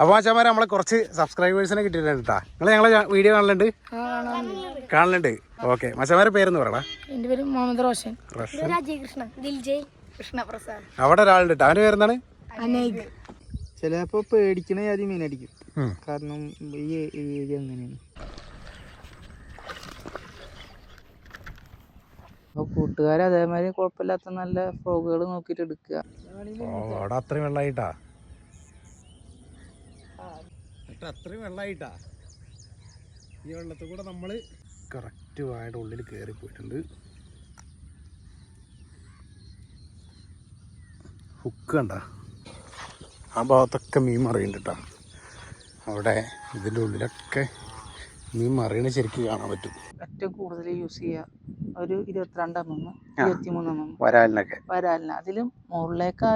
അപ്പോൾ മച്ചാമാരെ നമ്മളെ കുറച്ച് സബ്സ്ക്രൈബേഴ്സിനെ കിട്ടിയിട്ടുണ്ട് കേട്ടോ നിങ്ങൾ ഞങ്ങളെ വീഡിയോ കാണലുണ്ട്? കാണലുണ്ട്. ഓക്കെ മച്ചാമാരെ പേരെന്ന് പറയടാ എന്റെ പേര് മുഹമ്മദ് റോഷൻ. ദിൽജയ് കൃഷ്ണപ്രസാദ്. അവിടെ ഒരാളുണ്ട് കേട്ടോ അവന്റെ പേരെന്താണ്? അനേക്. ചിലപ്പോ പേടിക്കണ ആദ്യം മീനടിക്കും അടിക്കും കാരണം ഈ ഏരിയ അങ്ങനെയാണ്. അപ്പൊ കൂട്ടുകാർ അതേമാതിരി കുഴപ്പമില്ലാത്ത നല്ല ഫ്രോഗുകൾ നോക്കിയിട്ട് എടുക്കുക. അത്രയും വെള്ളമായിട്ടാ എന്നിട്ട് അത്രയും വെള്ളമായിട്ടാ ഈ വെള്ളത്തിൽ കൂടെ നമ്മൾ കറക്റ്റ് വായുടെ ഉള്ളിൽ കയറി പോയിട്ടുണ്ട്. ഹുക്ക് കണ്ട? ആ ഭാഗത്തൊക്കെ മീൻ മറിയുണ്ട് കേട്ടോ അവിടെ ഇതിന്റെ ഉള്ളിലൊക്കെ മീൻ മറിയണ ശരിക്കും കാണാൻ പറ്റും. ഏറ്റവും കൂടുതൽ യൂസ് ചെയ്യുക ഒരു ഇരുപത്തിരണ്ട് എം എം ഇരുപത്തി മൂന്ന് എം എം വരാലിനൊക്കെ. വരാലിന്. അതിലും മുകളിലേക്ക്